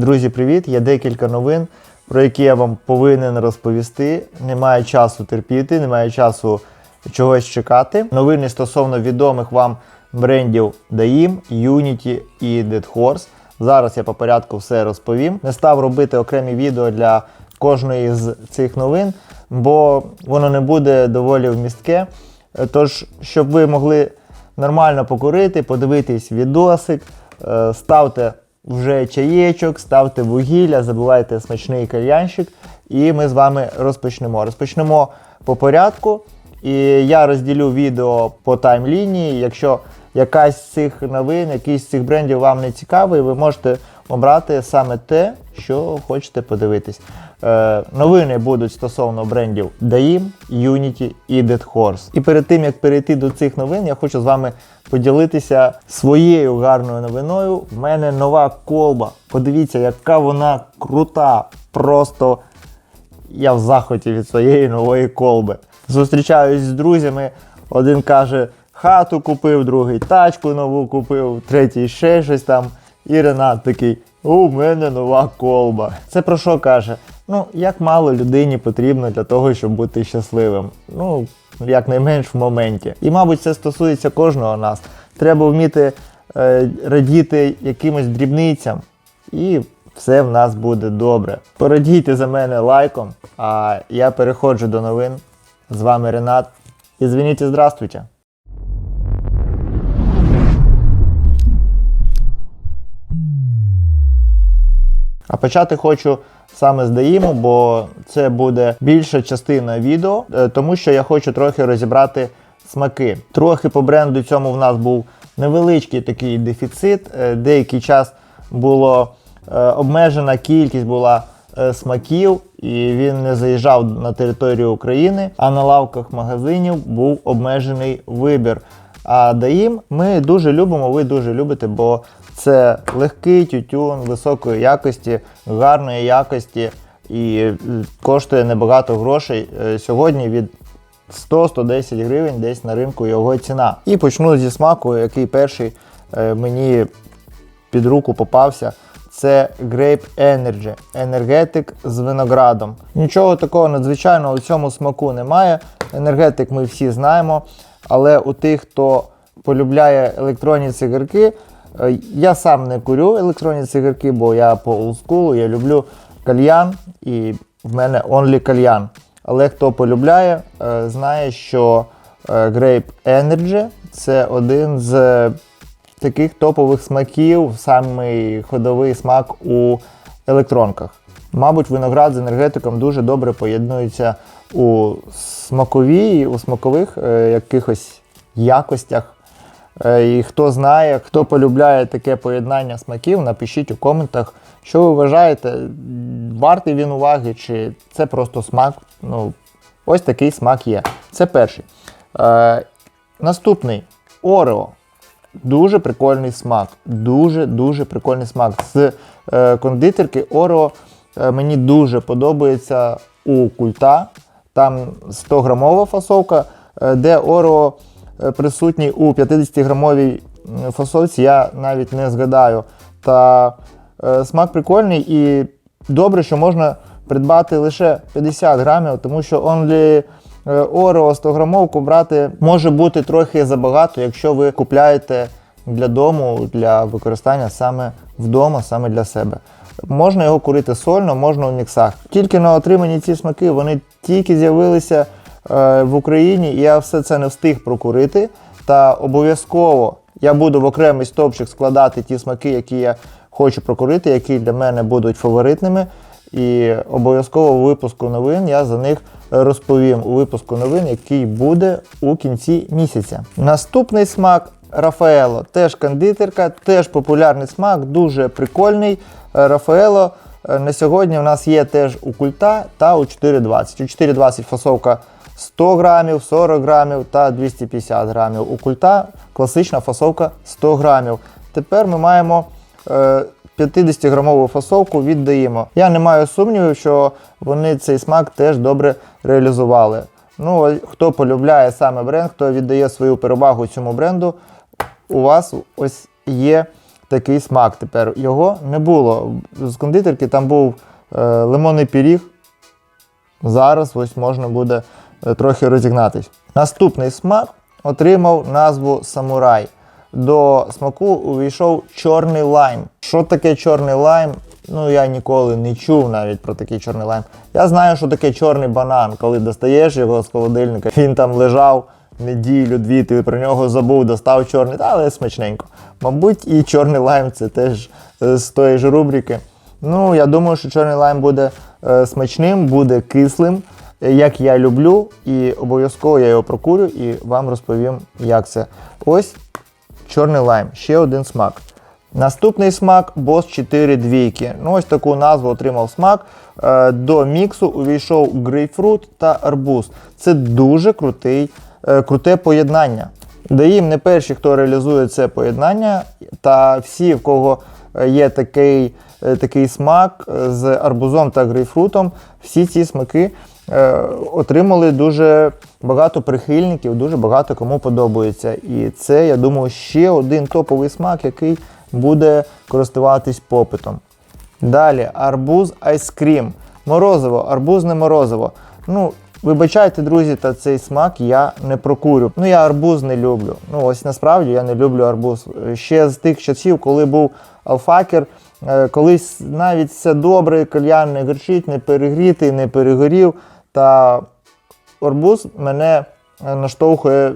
Друзі, привіт! Є декілька новин, про які я вам повинен розповісти. Немає часу терпіти, немає часу чогось чекати. Новини стосовно відомих вам брендів Daim, Unity і Dead Horse. Зараз я по порядку все розповім. Не став робити окремі відео для кожної з цих новин, бо воно не буде доволі вмістке. Тож, щоб ви могли нормально покурити, подивитись відосик, е, ставте вже чаєчок, ставте вугілля, забувайте смачний кальянщик, і ми з вами розпочнемо. Розпочнемо по порядку. І я розділю відео по таймлінії. Якщо якась з цих новин, якийсь з цих брендів вам не цікавий, ви можете обрати саме те, що хочете подивитись. Е, новини будуть стосовно брендів Daim, Unity і Dead Horse. І перед тим як перейти до цих новин, я хочу з вами поділитися своєю гарною новиною. В мене нова колба. Подивіться, яка вона крута. Просто я в захваті від своєї нової колби. Зустрічаюсь з друзями. Один каже, хату купив, другий тачку нову купив, третій ще щось там. І Ренат такий: у мене нова колба. Це про що каже? Ну, як мало людині потрібно для того, щоб бути щасливим. Ну, якнайменш в моменті. І, мабуть, це стосується кожного нас. Треба вміти е, радіти якимось дрібницям, і все в нас буде добре. Порадійте за мене лайком, а я переходжу до новин. З вами Ренат. І звініть, здравствуйте. А почати хочу саме з Даїму, бо це буде більша частина відео, е, тому що я хочу трохи розібрати смаки. Трохи по бренду цьому в нас був невеличкий такий дефіцит. Е, Деякий час було е, обмежена кількість була смаків, і він не заїжджав на територію України, а на лавках магазинів був обмежений вибір. А Даїм ми дуже любимо, ви дуже любите, бо це легкий тютюн високої якості, гарної якості і е, коштує небагато грошей. Е, Сьогодні від 100-110 гривень десь на ринку його ціна. І почну зі смаку, який перший е, мені під руку попався. Це Grape Energy, енергетик з виноградом. Нічого такого надзвичайного у цьому смаку немає. Енергетик ми всі знаємо. Але у тих, хто полюбляє електронні цигарки, е, я сам не курю електронні цигарки, бо я по олдскулу, я люблю кальян і в мене only кальян. Але хто полюбляє, е, знає, що е, Grape Energy це один з таких топових смаків, самий ходовий смак у електронках. Мабуть, виноград з енергетиком дуже добре поєднується у смаковій, у смакових е, якихось якостях. Е, і хто знає, хто полюбляє таке поєднання смаків, напишіть у коментах, що ви вважаєте, вартий він уваги, чи це просто смак. Ну, ось такий смак є. Це перший. Е, наступний Орео. Дуже прикольний смак. Дуже-дуже прикольний смак. З е, кондитерки Орео мені дуже подобається у культа. Там 100-грамова фасовка, е, де Орео е, присутній у 50-грамовій фасовці, я навіть не згадаю. Та е, смак прикольний і добре, що можна придбати лише 50 грамів, тому що only е, 100 грамовку брати може бути трохи забагато, якщо ви купляєте для дому, для використання саме вдома, саме для себе. Можна його курити сольно, можна у міксах. Тільки на отримані ці смаки вони тільки з'явилися е, в Україні, і я все це не встиг прокурити. Та обов'язково я буду в окремий стовпчик складати ті смаки, які я хочу прокурити, які для мене будуть фаворитними. І обов'язково у випуску новин я за них розповім у випуску новин, який буде у кінці місяця. Наступний смак Рафаело. Теж кондитерка, теж популярний смак, дуже прикольний. Е, Рафаело е, на сьогодні у нас є теж у культа та у 4,20. У 4,20 фасовка 100 грамів, 40 грамів та 250 грамів. У культа класична фасовка 100 грамів. Тепер ми маємо е, 50-грамову фасовку віддаємо. Я не маю сумнівів, що вони цей смак теж добре реалізували. Ну, хто полюбляє саме бренд, хто віддає свою перевагу цьому бренду, у вас ось є такий смак тепер. Його не було. З кондитерки там був е, лимонний пиріг. Зараз ось можна буде е, трохи розігнатись. Наступний смак отримав назву самурай. До смаку увійшов чорний лайм. Що таке чорний лайм? Ну, я ніколи не чув навіть про такий чорний лайм. Я знаю, що таке чорний банан, коли достаєш його з холодильника. Він там лежав неділю-дві, ти про нього забув, достав чорний, але смачненько. Мабуть, і чорний лайм це теж е, з тої ж рубрики. Ну, я думаю, що чорний лайм буде е, смачним, буде кислим, як я люблю, і обов'язково я його прокурю і вам розповім, як це. Ось чорний лайм, ще один смак. Наступний смак Boss 4 двійки. Ну, ось таку назву отримав смак. Е, До міксу увійшов грейпфрут та арбуз. Це дуже крутий, круте поєднання. Даїм не перші, хто реалізує це поєднання, та всі, в кого е, є такий, е, такий смак е, з арбузом та грейпфрутом, всі ці смаки е, отримали дуже багато прихильників, дуже багато кому подобається. І це, я думаю, ще один топовий смак, який буде користуватись попитом. Далі арбуз айскрім. Морозиво, арбузне морозиво. Ну, вибачайте, друзі, та цей смак я не прокурю. Ну, я арбуз не люблю. Ну, ось насправді я не люблю арбуз. Ще з тих часів, коли був алфакер, е, колись навіть все добре, кальян не гірчить, не перегрітий, не перегорів. Та арбуз мене е, наштовхує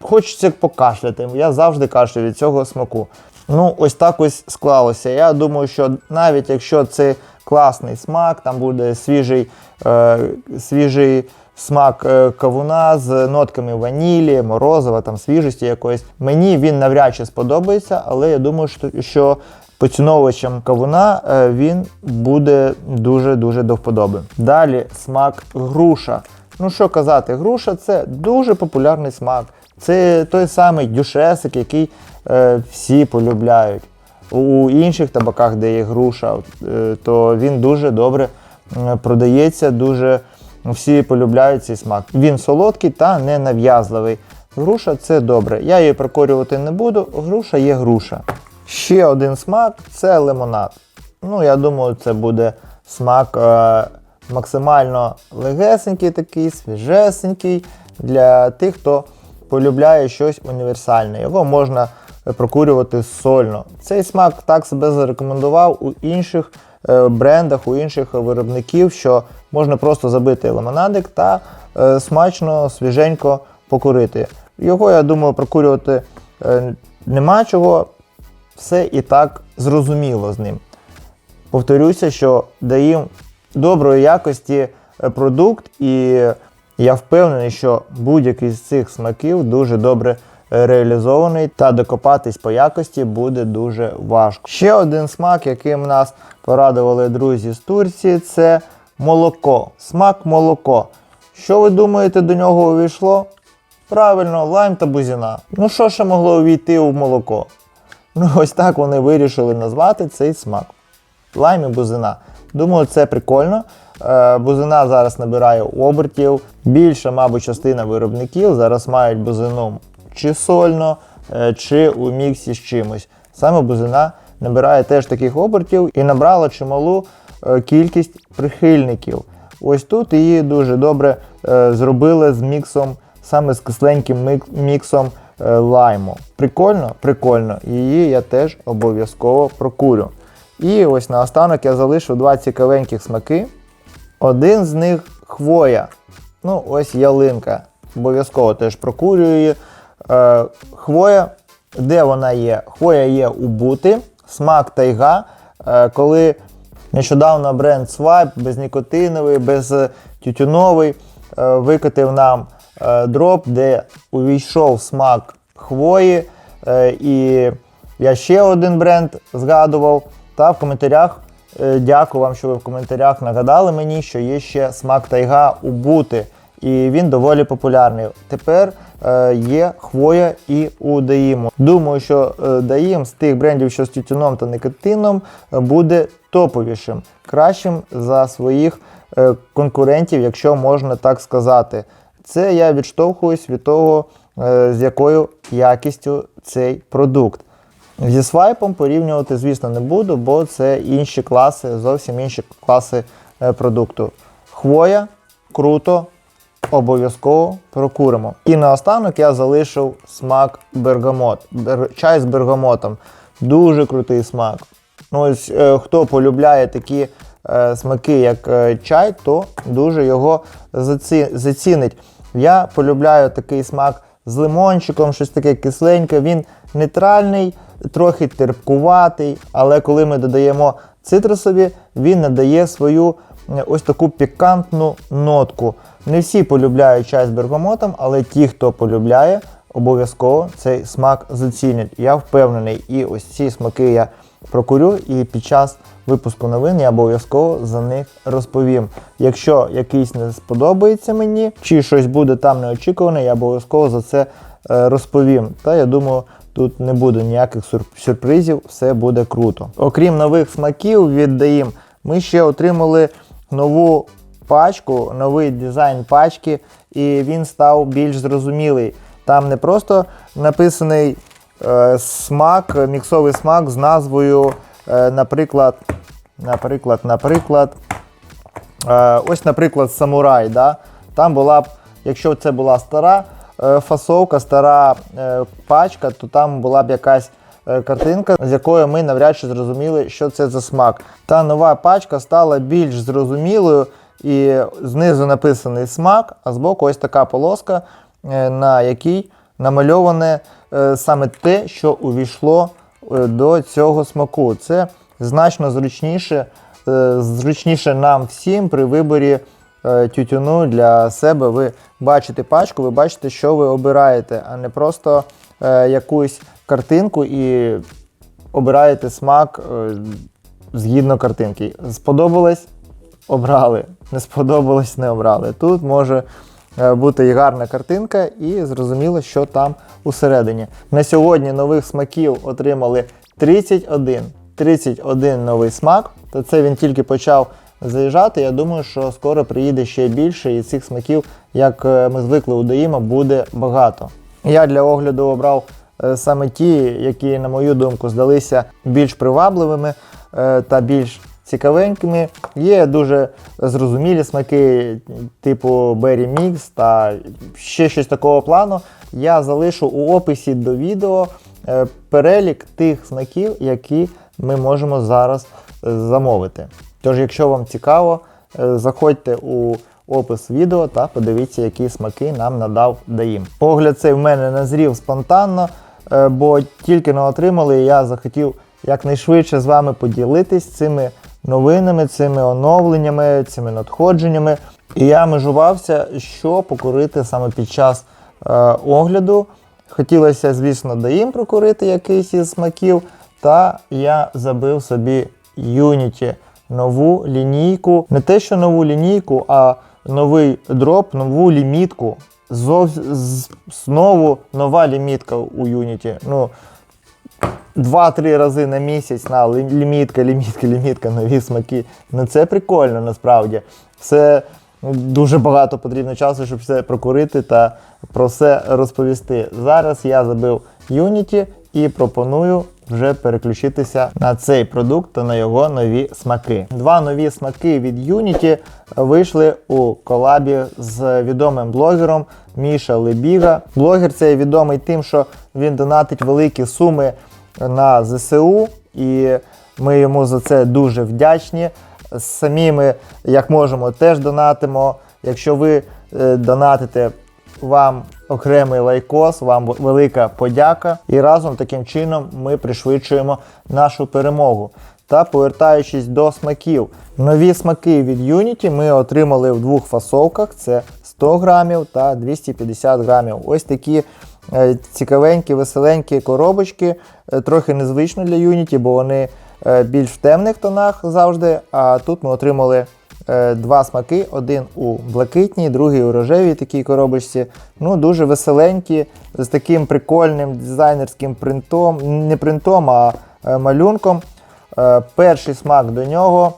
хочеться покашляти. Я завжди кашлю від цього смаку. Ну, ось так ось склалося. Я думаю, що навіть якщо це класний смак, там буде свіжий, е, свіжий смак е, кавуна з нотками ванілі, морозива, там свіжості якоїсь. Мені він навряд чи сподобається, але я думаю, що, поціновувачам кавуна е, він буде дуже-дуже до вподоби. Далі смак груша. Ну що казати, груша це дуже популярний смак. Це той самий дюшесик, який е, всі полюбляють. У інших табаках, де є груша, е, то він дуже добре продається, дуже всі полюбляють цей смак. Він солодкий та не нав'язливий. Груша це добре. Я її прокорювати не буду. Груша є груша. Ще один смак це лимонад. Ну, я думаю, це буде смак е, максимально легесенький, такий, свіжесенький для тих, хто полюбляє щось універсальне. Його можна прокурювати сольно. Цей смак так себе зарекомендував у інших е, брендах, у інших виробників, що можна просто забити лимонадик та е, смачно, свіженько покурити. Його, я думаю, прокурювати е, нема чого, все і так зрозуміло з ним. Повторюся, що даїм доброї якості продукт, і я впевнений, що будь-який з цих смаків дуже добре реалізований, та докопатись по якості буде дуже важко. Ще один смак, яким нас порадували друзі з Турції, це молоко. Смак молоко. Що ви думаєте, до нього увійшло? Правильно, лайм та бузіна. Ну що ще могло увійти у молоко? Ну, ось так вони вирішили назвати цей смак. Лайм і бузина. Думаю, це прикольно. Е, Бузина зараз набирає обертів. Більша, мабуть, частина виробників зараз мають бузину чи сольно, е, чи у міксі з чимось. Саме бузина набирає теж таких обертів і набрала чималу е, кількість прихильників. Ось тут її дуже добре е, зробили з міксом, саме з кисленьким міксом лайму. Прикольно? Прикольно. Її я теж обов'язково прокурю. І ось наостанок я залишу два цікавеньких смаки. Один з них хвоя. Ну, ось ялинка. Обов'язково теж прокурюю її. Е, хвоя, де вона є? Хвоя є у бути, смак тайга. Е, коли нещодавно бренд Swipe безнікотиновий, безтютюновий е, викотив нам дроп, де увійшов смак хвої. І я ще один бренд згадував. Та в коментарях дякую вам, що ви в коментарях нагадали мені, що є ще смак тайга у бути. І він доволі популярний. Тепер е, є хвоя і у Даїму. Думаю, що е, Даїм з тих брендів, що з тютюном та никотином, е, буде топовішим, кращим за своїх е, конкурентів, якщо можна так сказати. Це я відштовхуюсь від того, е, з якою якістю цей продукт. Зі свайпом порівнювати, звісно, не буду, бо це інші класи, зовсім інші класи е, продукту. Хвоя, круто, обов'язково прокуримо. І наостанок я залишив смак бергамот. Бер... Чай з бергамотом. Дуже крутий смак. Ну, ось, е, хто полюбляє такі е, смаки, як е, чай, то дуже його заці... зацінить. Я полюбляю такий смак з лимончиком, щось таке кисленьке. Він нейтральний, трохи терпкуватий, але коли ми додаємо цитрусові, він надає свою ось таку пікантну нотку. Не всі полюбляють чай з бергамотом, але ті, хто полюбляє, обов'язково цей смак зацінять. Я впевнений, і ось ці смаки я прокурю, і під час випуску новин я обов'язково за них розповім. Якщо якийсь не сподобається мені, чи щось буде там неочікуване, я обов'язково за це е, розповім. Та я думаю, тут не буде ніяких сюрпризів, все буде круто. Окрім нових смаків від ми ще отримали нову пачку, новий дизайн пачки, і він став більш зрозумілий. Там не просто написаний е, смак, міксовий смак з назвою, е, наприклад, наприклад, наприклад, е, ось, наприклад, самурай. Да? Там була б, якщо це була стара е, фасовка, стара е, пачка, то там була б якась е, картинка, з якою ми навряд чи зрозуміли, що це за смак. Та нова пачка стала більш зрозумілою, і знизу написаний смак, а збоку ось така полоска, е, на якій намальоване е, саме те, що увійшло е, до цього смаку. Це значно зручніше, зручніше нам всім при виборі тютюну для себе. Ви бачите пачку, ви бачите, що ви обираєте, а не просто якусь картинку і обираєте смак згідно картинки. Сподобалось? Обрали. Не сподобалось, не обрали. Тут може е, бути гарна картинка, і зрозуміло, що там усередині. На сьогодні нових смаків отримали 31. 31 новий смак. То це він тільки почав заїжджати. Я думаю, що скоро приїде ще більше, і цих смаків, як е, ми звикли у Доїма, буде багато. Я для огляду обрав е, саме ті, які, на мою думку, здалися більш привабливими та більш цікавенькими. Є дуже зрозумілі смаки, типу Berry Mix та ще щось такого плану. Я залишу у описі до відео е, перелік тих смаків, які ми можемо зараз е, замовити. Тож, якщо вам цікаво, е, заходьте у опис відео та подивіться, які смаки нам надав Даїм. Погляд цей в мене назрів спонтанно, бо тільки не отримали, і я захотів якнайшвидше з вами поділитись цими новинами, цими оновленнями, цими надходженнями. І я межувався, що покурити саме під час е, огляду. Хотілося, звісно, Даїм прокурити якийсь із смаків, та я забив собі Unity нову лінійку. Не те, що нову лінійку, а новий дроп, нову лімітку. Знову нова лімітка у Unity. Ну, Два-три рази на місяць на лімітка, лімітка, лімітка, нові смаки. Ну це прикольно насправді. Все ну, дуже багато потрібно часу, щоб все прокурити та про все розповісти. Зараз я забив Unity і пропоную вже переключитися на цей продукт та на його нові смаки. Два нові смаки від Unity вийшли у колабі з відомим блогером Міша Лебіга. Блогер цей відомий тим, що він донатить великі суми на ЗСУ, і ми йому за це дуже вдячні. Самі ми, як можемо, теж донатимо. Якщо ви е, донатите, вам окремий лайкос, вам велика подяка. І разом таким чином ми пришвидшуємо нашу перемогу. Та повертаючись до смаків, нові смаки від Unity ми отримали в двох фасовках: це 100 грамів та 250 грамів. Ось такі цікавенькі, веселенькі коробочки. Е, Трохи незвично для Unity, бо вони е, більш в темних тонах завжди. А тут ми отримали е, два смаки: один у блакитній, другий у рожевій такій коробочці. Ну, дуже веселенькі, з таким прикольним дизайнерським принтом, не принтом, а е, малюнком. Е, Перший смак до нього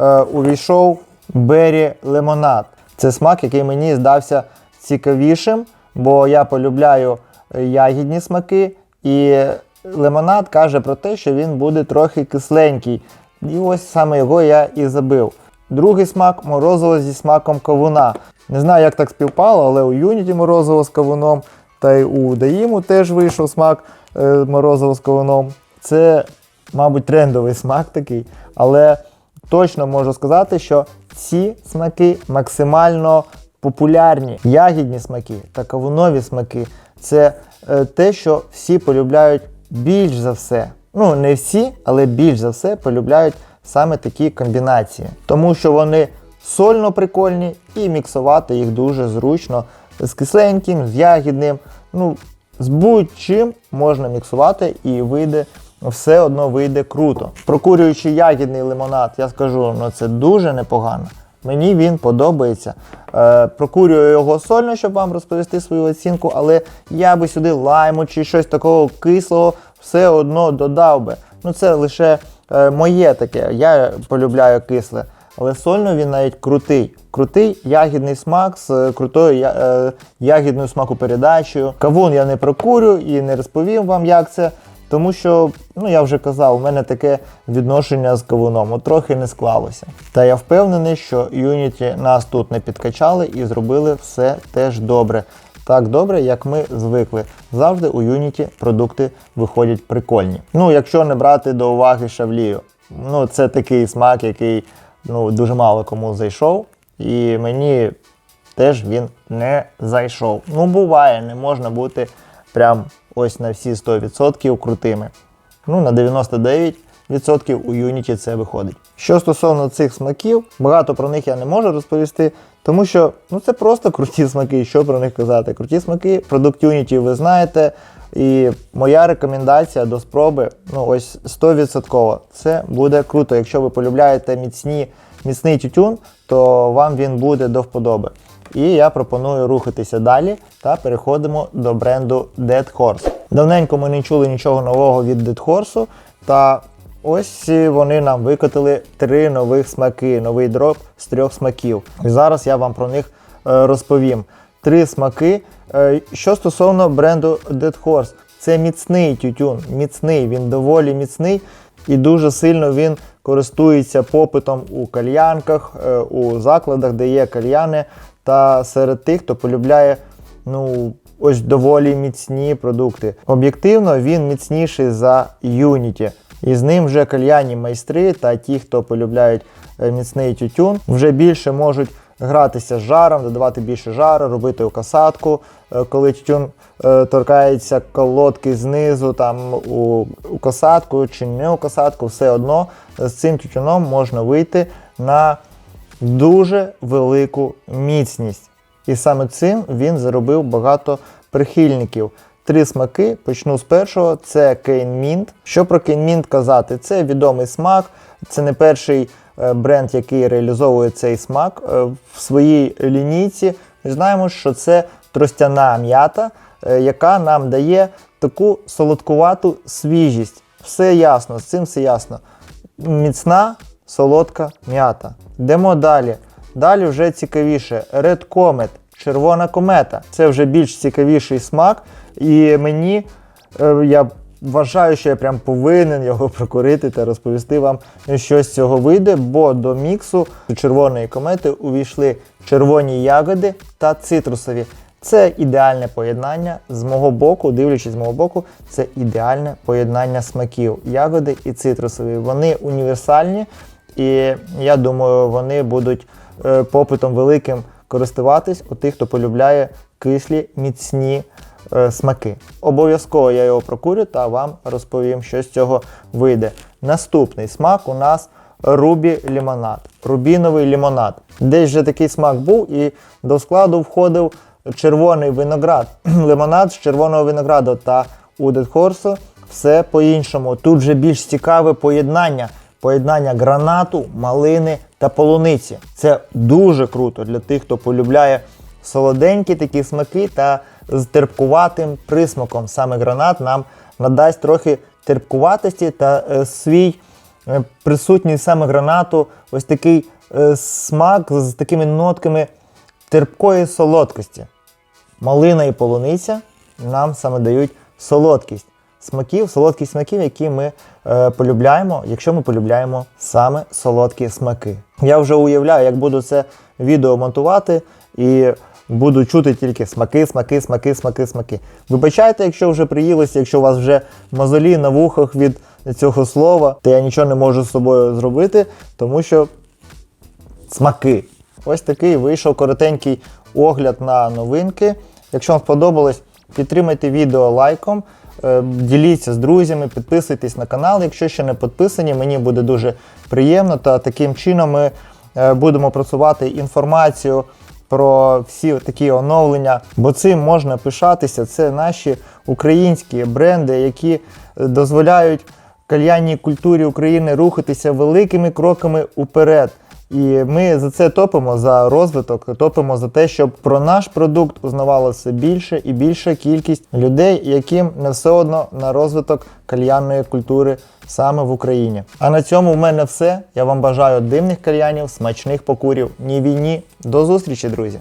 е, увійшов Берry Лимонад. Це смак, який мені здався цікавішим, бо я полюбляю е, ягідні смаки. І лимонад каже про те, що він буде трохи кисленький. І ось саме його я і забив. Другий смак морозиво зі смаком кавуна. Не знаю, як так співпало, але у Юніті морозиво з кавуном, та й у Даїму теж вийшов смак е, морозиво з кавуном. Це, мабуть, трендовий смак такий. Але точно можу сказати, що ці смаки максимально популярні. Ягідні смаки та кавунові смаки це е, те, що всі полюбляють більш за все. Ну, не всі, але більш за все полюбляють саме такі комбінації. Тому що вони сольно прикольні і міксувати їх дуже зручно з кисленьким, з ягідним. Ну, з будь-чим можна міксувати і вийде, все одно вийде круто. Прокурюючи ягідний лимонад, я скажу, ну це дуже непогано. Мені він подобається. Е, прокурюю його сольно, щоб вам розповісти свою оцінку, але я би сюди лайму чи щось такого кислого все одно додав би. Ну це лише е, моє таке. Я полюбляю кисле. Але сольно він навіть крутий. Крутий ягідний смак з е, крутою я- е, ягідною смакопередачею. Кавун я не прокурю і не розповім вам, як це. Тому що, ну я вже казав, у мене таке відношення з кавуном, трохи не склалося. Та я впевнений, що Unity нас тут не підкачали і зробили все теж добре. Так добре, як ми звикли. Завжди у Unity продукти виходять прикольні. Ну, якщо не брати до уваги шавлію. Ну, це такий смак, який ну, дуже мало кому зайшов. І мені теж він не зайшов. Ну, буває, не можна бути прям ось на всі 100% крутими. Ну, на 99% у Unity це виходить. Що стосовно цих смаків, багато про них я не можу розповісти, тому що ну, це просто круті смаки. Що про них казати? Круті смаки, продукт Unity ви знаєте. І моя рекомендація до спроби ну ось 100%. Це буде круто. Якщо ви полюбляєте міцні, міцний тютюн, то вам він буде до вподоби. І я пропоную рухатися далі та переходимо до бренду Dead Horse. Давненько ми не чули нічого нового від Dead Horse, та ось вони нам викотили три нових смаки, новий дроп з трьох смаків. І зараз я вам про них е, розповім. Три смаки. Е, Що стосовно бренду Dead Horse, це міцний тютюн, міцний, він доволі міцний і дуже сильно він користується попитом у кальянках, е, у закладах, де є кальяни, та серед тих, хто полюбляє ну, ось доволі міцні продукти. Об'єктивно, він міцніший за Unity. І з ним вже кальянні майстри та ті, хто полюбляють е, міцний тютюн, вже більше можуть гратися з жаром, додавати більше жару, робити касатку, е, коли тютюн торкається колодки знизу, там у, у касатку чи не у касатку, все одно з цим тютюном можна вийти на дуже велику міцність. І саме цим він заробив багато прихильників. Три смаки. Почну з першого. Це Кейн Мінт. Що про Кейн Мінт казати? Це відомий смак. Це не перший е, бренд, який реалізовує цей смак Е, в своїй лінійці. Ми знаємо, що це тростяна м'ята, е, яка нам дає таку солодкувату свіжість. Все ясно, з цим все ясно. Міцна солодка м'ята. Йдемо далі. Далі вже цікавіше. Red Comet, червона комета. Це вже більш цікавіший смак. І мені е, я вважаю, що я прям повинен його прокурити та розповісти вам, що з цього вийде, бо до міксу червоної комети увійшли червоні ягоди та цитрусові. Це ідеальне поєднання з мого боку, дивлячись з мого боку, це ідеальне поєднання смаків ягоди і цитрусові. Вони універсальні, і я думаю, вони будуть е, попитом великим користуватись у тих, хто полюбляє кислі, міцні е, смаки. Обов'язково я його прокурю та вам розповім, що з цього вийде. Наступний смак у нас рубі лімонад, рубіновий лімонад. Десь вже такий смак був, і до складу входив червоний виноград, лимонад з червоного винограду та у Dead Horse все по-іншому. Тут вже більш цікаве поєднання. Поєднання гранату, малини та полуниці. Це дуже круто для тих, хто полюбляє солоденькі такі смаки та з терпкуватим присмаком. Саме гранат нам надасть трохи терпкуватості та е, свій е, присутній саме гранату, ось такий е, смак з такими нотками терпкої солодкості. Малина і полуниця нам саме дають солодкість. смаків, солодких смаків, які ми е, полюбляємо, якщо ми полюбляємо саме солодкі смаки. Я вже уявляю, як буду це відео монтувати і буду чути тільки смаки, смаки, смаки, смаки, смаки. Вибачайте, якщо вже приїлося, якщо у вас вже мозолі на вухах від цього слова, то я нічого не можу з собою зробити, тому що смаки. Ось такий вийшов коротенький огляд на новинки. Якщо вам сподобалось, підтримайте відео лайком, е, діліться з друзями, підписуйтесь на канал, якщо ще не підписані, мені буде дуже приємно. Та таким чином ми е, будемо просувати інформацію про всі такі оновлення, бо цим можна пишатися. Це наші українські бренди, які дозволяють кальянній культурі України рухатися великими кроками уперед. І ми за це топимо за розвиток, топимо за те, щоб про наш продукт узнавало все більше і більша кількість людей, яким не все одно на розвиток кальянної культури саме в Україні. А на цьому в мене все. Я вам бажаю димних кальянів, смачних покурів, ні війні. До зустрічі, друзі!